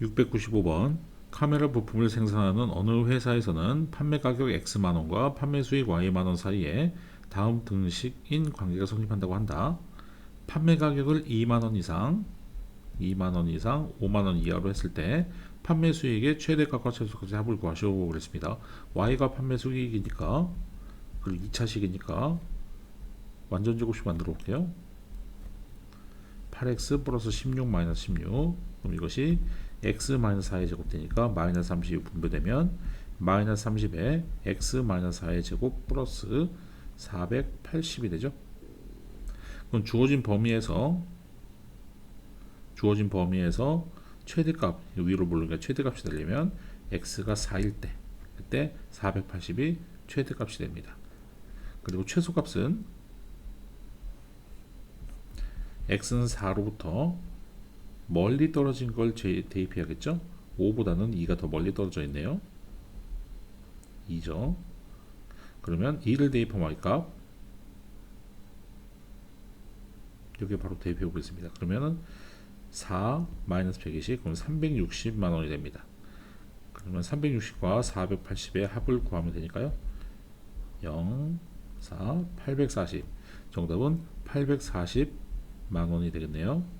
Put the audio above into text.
695번 카메라 부품을 생산하는 어느 회사에서는 판매 가격 X만 원과 판매 수익 Y만 원 사이에 다음 등식인 관계가 성립한다고 한다. 판매 가격을 2만 원 이상, 2만 원 이상, 5만 원 이하로 했을 때 판매 수익의 최대값과 최소값의 합을 구하시오 그랬습니다. Y가 판매 수익이니까 그리고 2차식이니까 완전 제곱식 만들어 볼게요. 8x 플러스 16 마이너스 16 그럼 이것이 x 마이너스 4의 제곱 되니까 마이너스 30이 분배되면 마이너스 30에 x 마이너스 4의 제곱 플러스 480이 되죠. 그럼 주어진 범위에서 주어진 범위에서 최대값 이 위로 모르니까 최대값이 되려면 x가 4일 때 그때 480이 최대값이 됩니다. 그리고 최소값은 x는 4로부터 멀리 떨어진 걸 제- 대입해야겠죠? 5보다는 2가 더 멀리 떨어져 있네요. 2죠. 그러면 2를 대입하면 y값 여기 바로 대입해 보겠습니다. 그러면은 4 마이너스 120 그럼 360만 원이 됩니다. 그러면 360과 480의 합을 구하면 되니까요. 0, 4, 840 정답은 840만 원이 되겠네요.